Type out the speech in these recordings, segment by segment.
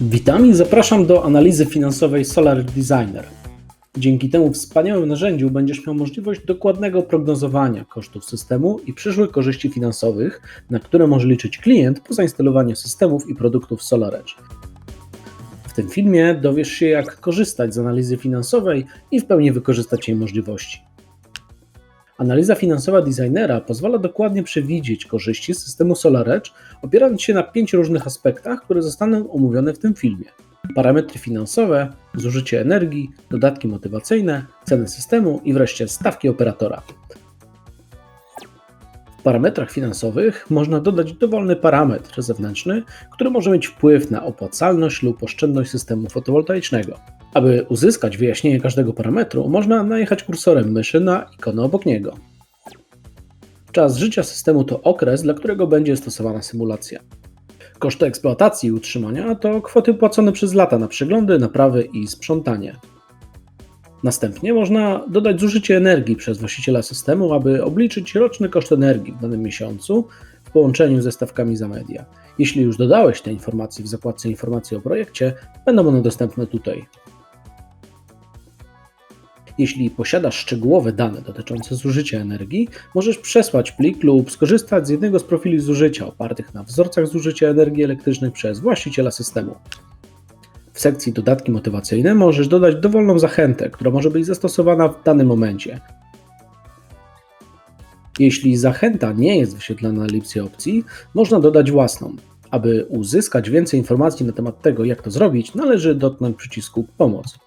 Witam i zapraszam do analizy finansowej Solar Designer. Dzięki temu wspaniałemu narzędziu będziesz miał możliwość dokładnego prognozowania kosztów systemu i przyszłych korzyści finansowych, na które może liczyć klient po zainstalowaniu systemów i produktów SolarEdge. W tym filmie dowiesz się, jak korzystać z analizy finansowej i w pełni wykorzystać jej możliwości. Analiza finansowa designera pozwala dokładnie przewidzieć korzyści systemu SolarEdge, opierając się na pięć różnych aspektach, które zostaną omówione w tym filmie. Parametry finansowe, zużycie energii, dodatki motywacyjne, ceny systemu i wreszcie stawki operatora. W parametrach finansowych można dodać dowolny parametr zewnętrzny, który może mieć wpływ na opłacalność lub oszczędność systemu fotowoltaicznego. Aby uzyskać wyjaśnienie każdego parametru, można najechać kursorem myszy na ikonę obok niego. Czas życia systemu to okres, dla którego będzie stosowana symulacja. Koszty eksploatacji i utrzymania to kwoty płacone przez lata na przeglądy, naprawy i sprzątanie. Następnie można dodać zużycie energii przez właściciela systemu, aby obliczyć roczny koszt energii w danym miesiącu w połączeniu ze stawkami za media. Jeśli już dodałeś te informacje w zakładce informacji o projekcie, będą one dostępne tutaj. Jeśli posiadasz szczegółowe dane dotyczące zużycia energii, możesz przesłać plik lub skorzystać z jednego z profili zużycia opartych na wzorcach zużycia energii elektrycznej przez właściciela systemu. W sekcji dodatki motywacyjne możesz dodać dowolną zachętę, która może być zastosowana w danym momencie. Jeśli zachęta nie jest wyświetlana na elipsie opcji, można dodać własną. Aby uzyskać więcej informacji na temat tego, jak to zrobić, należy dotknąć przycisku Pomoc.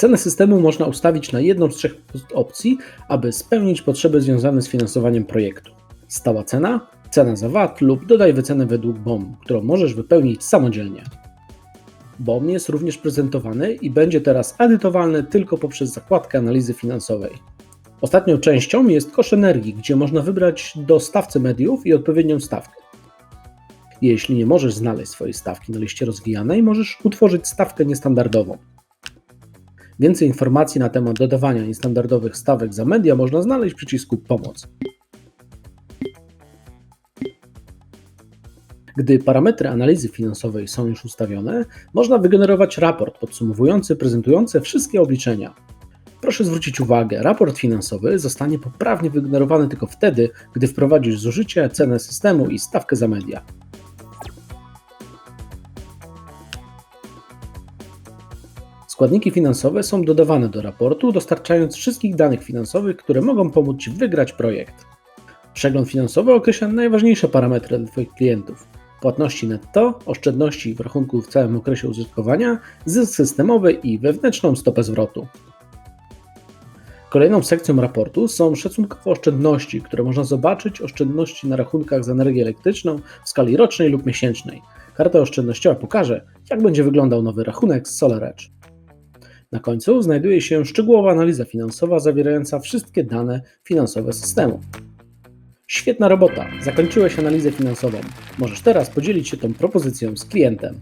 Cenę systemu można ustawić na jedną z trzech opcji, aby spełnić potrzeby związane z finansowaniem projektu. Stała cena, cena za VAT lub dodaj wycenę według BOM, którą możesz wypełnić samodzielnie. BOM jest również prezentowany i będzie teraz edytowalny tylko poprzez zakładkę analizy finansowej. Ostatnią częścią jest koszt energii, gdzie można wybrać dostawcę mediów i odpowiednią stawkę. Jeśli nie możesz znaleźć swojej stawki na liście rozwijanej, możesz utworzyć stawkę niestandardową. Więcej informacji na temat dodawania niestandardowych stawek za media można znaleźć w przycisku Pomoc. Gdy parametry analizy finansowej są już ustawione, można wygenerować raport podsumowujący, prezentujący wszystkie obliczenia. Proszę zwrócić uwagę, raport finansowy zostanie poprawnie wygenerowany tylko wtedy, gdy wprowadzisz zużycie, cenę systemu i stawkę za media. Składniki finansowe są dodawane do raportu, dostarczając wszystkich danych finansowych, które mogą pomóc Ci wygrać projekt. Przegląd finansowy określa najważniejsze parametry dla Twoich klientów: płatności netto, oszczędności w rachunku w całym okresie użytkowania, zysk systemowy i wewnętrzną stopę zwrotu. Kolejną sekcją raportu są szacunkowe oszczędności, które można zobaczyć oszczędności na rachunkach za energię elektryczną w skali rocznej lub miesięcznej. Karta oszczędnościowa pokaże, jak będzie wyglądał nowy rachunek z SolarEdge. Na końcu znajduje się szczegółowa analiza finansowa zawierająca wszystkie dane finansowe systemu. Świetna robota! Zakończyłeś analizę finansową. Możesz teraz podzielić się tą propozycją z klientem.